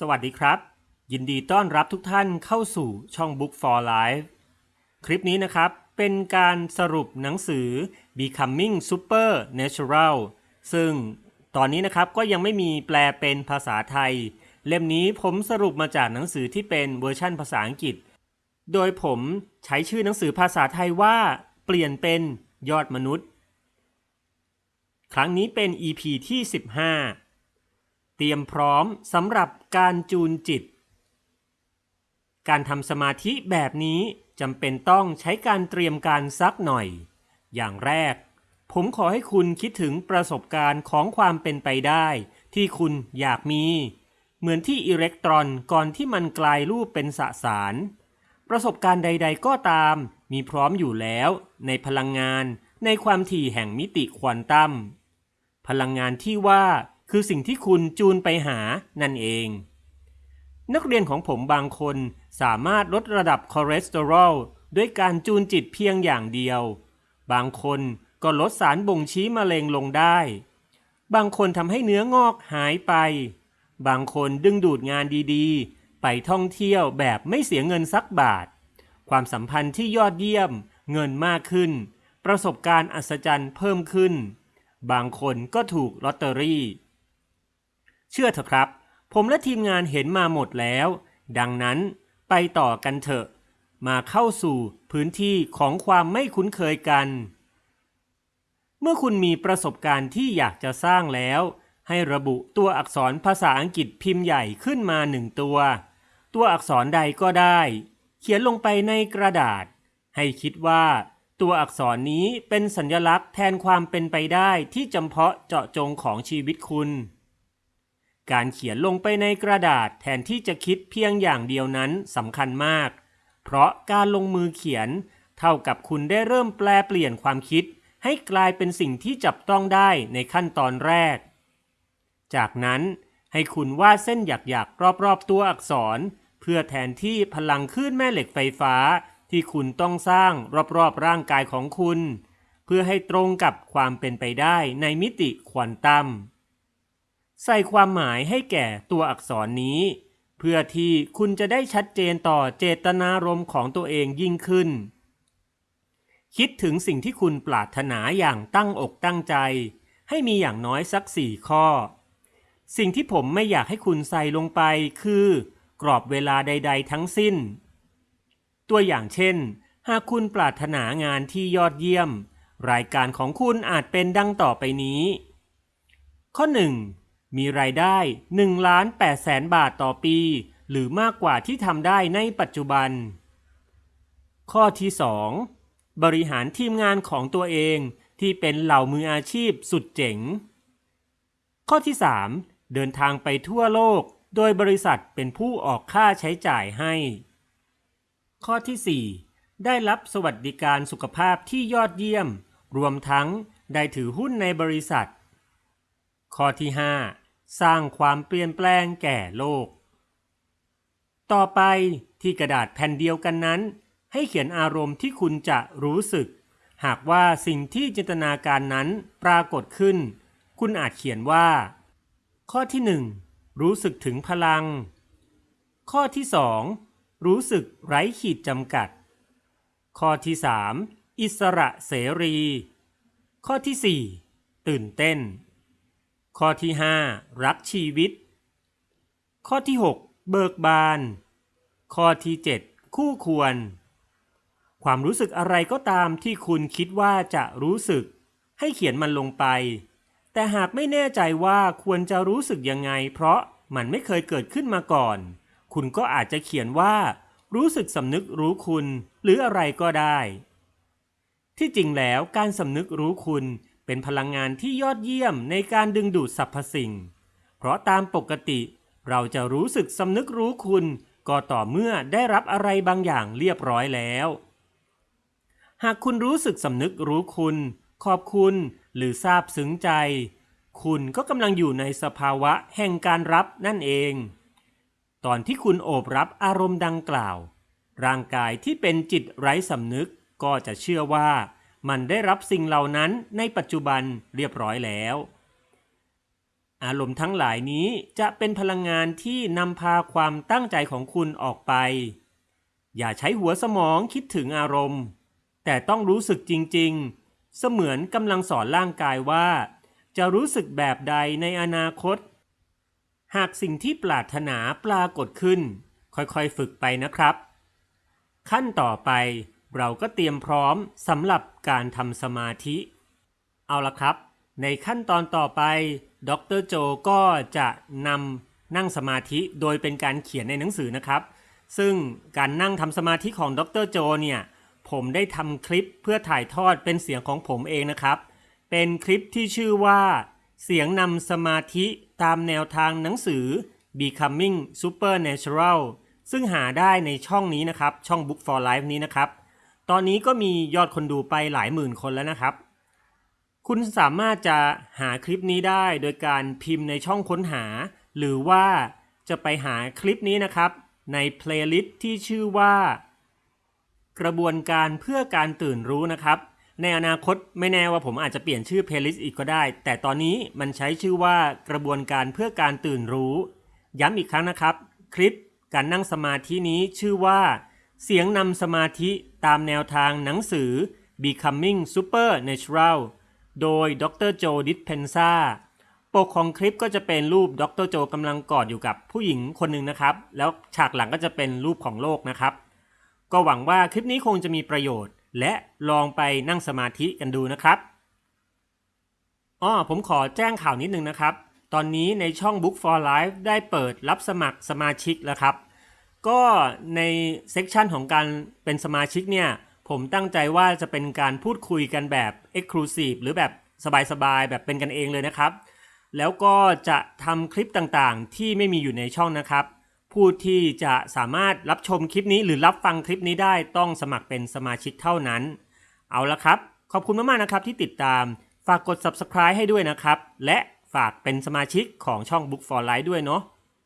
สวัสดีครับ ยินดีต้อนรับทุกท่านเข้าสู่ช่อง Book for Life คลิปนี้นะครับ เป็นการสรุปหนังสือ Becoming Super Natural ซึ่งตอนนี้นะครับก็ยังไม่มีแปลเป็นภาษาไทย เล่มนี้ผมสรุปมาจากหนังสือที่เป็นเวอร์ชั่นภาษาอังกฤษ โดยผมใช้ชื่อหนังสือภาษาไทยว่าเปลี่ยนเป็นยอดมนุษย์ ครั้งนี้เป็น EP ที่ 15 เตรียมพร้อมสำหรับการจูนจิต การทำสมาธิแบบนี้จำเป็นต้องใช้การเตรียมการสักหน่อย อย่างแรก ผมขอให้คุณคิดถึงประสบการณ์ของความเป็นไปได้ ที่คุณอยากมี เหมือนที่อิเล็กตรอนก่อนที่มันกลายรูปเป็นสสาร ประสบการณ์ใด ๆ ก็ตาม มีพร้อมอยู่แล้ว ในพลังงานในความถี่แห่งมิติควอนตัมพลังงานที่ว่า คือสิ่งที่คุณจูนไปหานั่นเอง นักเรียนของผมบางคนสามารถลดระดับคอเลสเตอรอลด้วยการจูนจิตเพียงอย่างเดียว บางคนก็ลดสารบ่งชี้มะเร็งลงได้ บางคนทำให้เนื้องอกหายไป บางคนดึงดูดงานดีๆ ไปท่องเที่ยวแบบไม่เสียเงินสักบาท ความสัมพันธ์ที่ยอดเยี่ยม เงินมากขึ้น ประสบการณ์อัศจรรย์เพิ่มขึ้น บางคนก็ถูกลอตเตอรี่ เชื่อเถอะครับ ผมและทีมงานเห็นมาหมดแล้ว ดังนั้นไปต่อกันเถอะ มาเข้าสู่พื้นที่ของความไม่คุ้นเคยกัน เมื่อคุณมีประสบการณ์ที่อยากจะสร้างแล้ว ให้ระบุตัวอักษรภาษาอังกฤษพิมพ์ใหญ่ขึ้นมาหนึ่งตัว ตัวอักษรใดก็ได้ เขียนลงไปในกระดาษ ให้คิดว่าตัวอักษรนี้เป็นสัญลักษณ์แทนความเป็นไปได้ที่จำเพาะเจาะจงของชีวิตคุณ การเขียนลงไปในกระดาษแทนที่จะคิดเพียงอย่างเดียวนั้นสำคัญมาก เพราะการลงมือเขียน เท่ากับคุณได้เริ่มแปลเปลี่ยนความคิด ให้กลายเป็นสิ่งที่จับต้องได้ในขั้นตอนแรก จากนั้นให้คุณวาดเส้นหยักๆรอบๆตัวอักษร เพื่อแทนที่พลังคลื่นแม่เหล็กไฟฟ้า ที่คุณต้องสร้างรอบๆร่างกายของคุณ เพื่อให้ตรงกับความเป็นไปได้ในมิติควอนตัม ใส่ความหมายให้แก่ตัวอักษรนี้ เพื่อที่คุณจะได้ชัดเจนต่อเจตนารมณ์ของตัวเองยิ่งขึ้น คิดถึงสิ่งที่คุณปรารถนาอย่างตั้งอกตั้งใจ ให้มีอย่างน้อยสักสี่ข้อ สิ่งที่ผมไม่อยากให้คุณใส่ลงไปคือ กรอบเวลาใด ๆ ทั้งสิ้น ตัวอย่างเช่น หากคุณปรารถนางานที่ยอดเยี่ยม รายการของคุณอาจเป็นดังต่อไปนี้ ข้อ 1. มีรายได้1ล้าน8แสนบาทต่อปี หรือมากกว่าที่ทำได้ในปัจจุบัน ข้อที่ 2. บริหารทีมงานของตัวเองที่เป็นเหล่ามืออาชีพสุดเจ๋ง ข้อที่ 3. เดินทางไปทั่วโลก โดยบริษัทเป็นผู้ออกค่าใช้จ่ายให้ ข้อที่ 4. ได้รับสวัสดิการสุขภาพที่ยอดเยี่ยม รวมทั้งได้ถือหุ้นในบริษัท ข้อที่ 5. สร้างความเปลี่ยนแปลงแก่โลก ต่อไปที่กระดาษแผ่นเดียวกันนั้น ให้เขียนอารมณ์ที่คุณจะรู้สึก หากว่าสิ่งที่จินตนาการนั้นปรากฏขึ้น คุณอาจเขียนว่า ข้อที่ 1 รู้สึกถึงพลัง ข้อที่ 2 รู้สึกไร้ขีดจำกัด ข้อที่ 3 อิสระเสรี ข้อที่ 4 ตื่นเต้น ข้อที่ 5 รักชีวิต ข้อที่ 6 เบิกบาน ข้อที่ 7 คู่ควร ความรู้สึกอะไรก็ตามที่คุณคิดว่าจะรู้สึก ให้เขียนมันลงไป แต่หากไม่แน่ใจว่าควรจะรู้สึกยังไง เพราะมันไม่เคยเกิดขึ้นมาก่อน คุณก็อาจจะเขียนว่า รู้สึกสำนึกรู้คุณ หรืออะไรก็ได้ ที่จริงแล้วการสำนึกรู้คุณ เป็นพลังงานที่ยอดเยี่ยมในการดึงดูดสรรพสิ่ง เพราะตามปกติ เราจะรู้สึกสำนึกรู้คุณ ก็ต่อเมื่อได้รับอะไรบางอย่างเรียบร้อยแล้ว หากคุณรู้สึกสำนึกรู้คุณ ขอบคุณหรือซาบซึ้งใจ คุณก็กำลังอยู่ในสภาวะแห่งการรับนั่นเอง ตอนที่คุณโอบรับอารมณ์ดังกล่าว ร่างกายที่เป็นจิตไร้สำนึกก็จะเชื่อว่า มันได้รับสิ่งเหล่านั้นในปัจจุบันเรียบร้อยแล้ว อารมณ์ทั้งหลายนี้จะเป็นพลังงานที่นำพาความตั้งใจของคุณออกไป อย่าใช้หัวสมองคิดถึงอารมณ์ แต่ต้องรู้สึกจริงๆ เสมือนกำลังสอนร่างกายว่า จะรู้สึกแบบใดในอนาคต หากสิ่งที่ปรารถนาปรากฏขึ้น ค่อยๆฝึกไปนะครับ ขั้นต่อไปเราก็เตรียมพร้อมสำหรับ การทำสมาธิ เอาละครับ ในขั้นตอนต่อไปดรโจก็จะนำนั่งสมาธิโดยเป็นการเขียนในหนังสือนะครับ ซึ่งการนั่งทำสมาธิของดรโจเนี่ยผมได้ทำคลิปเพื่อถ่ายทอดเป็นเสียงของผมเองนะครับ เป็นคลิปที่ชื่อว่า เสียงนำสมาธิตามแนวทางหนังสือ Becoming Supernatural ซึ่งหาได้ในช่องนี้นะครับ ช่อง Book for Life นี้นะครับ ตอนนี้ก็มียอดคนดูไปหลายหมื่นคนแล้วนะครับ คุณสามารถจะหาคลิปนี้ได้โดยการพิมพ์ในช่องค้นหา หรือว่าจะไปหาคลิปนี้นะครับ ในเพลย์ลิสต์ที่ชื่อว่า กระบวนการเพื่อการตื่นรู้นะครับ ในอนาคตไม่แน่ว่าผมอาจจะเปลี่ยนชื่อเพลย์ลิสต์อีกก็ได้ แต่ตอนนี้มันใช้ชื่อว่ากระบวนการเพื่อการตื่นรู้ ย้ำอีกครั้งนะครับ คลิปการนั่งสมาธินี้ชื่อว่า เสียงนำสมาธิตามแนวทางหนังสือ Becoming Supernatural โดยดรโจดิสเพนซาปกของคลิปก็จะเป็นรูปดรโจกำลังกอดอยู่กับผู้หญิงคนหนึ่งนะครับ แล้วฉากหลังก็จะเป็นรูปของโลกนะครับ ก็หวังว่าคลิปนี้คงจะมีประโยชน์ และลองไปนั่งสมาธิกันดูนะครับอ้อผมขอแจ้งข่าวนิดนึงนะครับ ตอนนี้ในช่อง Book for Life ได้เปิดรับสมัครสมาชิกแล้วครับ ก็ในเซกชันของการเป็นสมาชิกเนี่ย ผมตั้งใจว่าจะเป็นการพูดคุยกันแบบ Exclusive หรือแบบสบายๆ แบบเป็นกันเองเลยนะครับ แล้วก็จะทำคลิปต่างๆ ที่ไม่มีอยู่ในช่องนะครับ ผู้ที่จะสามารถรับชมคลิปนี้หรือรับฟังคลิปนี้ได้ต้องสมัครเป็นสมาชิกเท่านั้น เอาละครับ ขอบคุณมากๆนะครับที่ติดตาม ฝากกด subscribe ให้ด้วยนะครับ และฝากเป็นสมาชิกของช่อง Book for Life ด้วยเนาะ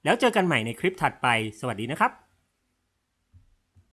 แล้วเจอกันใหม่ในคลิปถัดไป สวัสดีนะครับ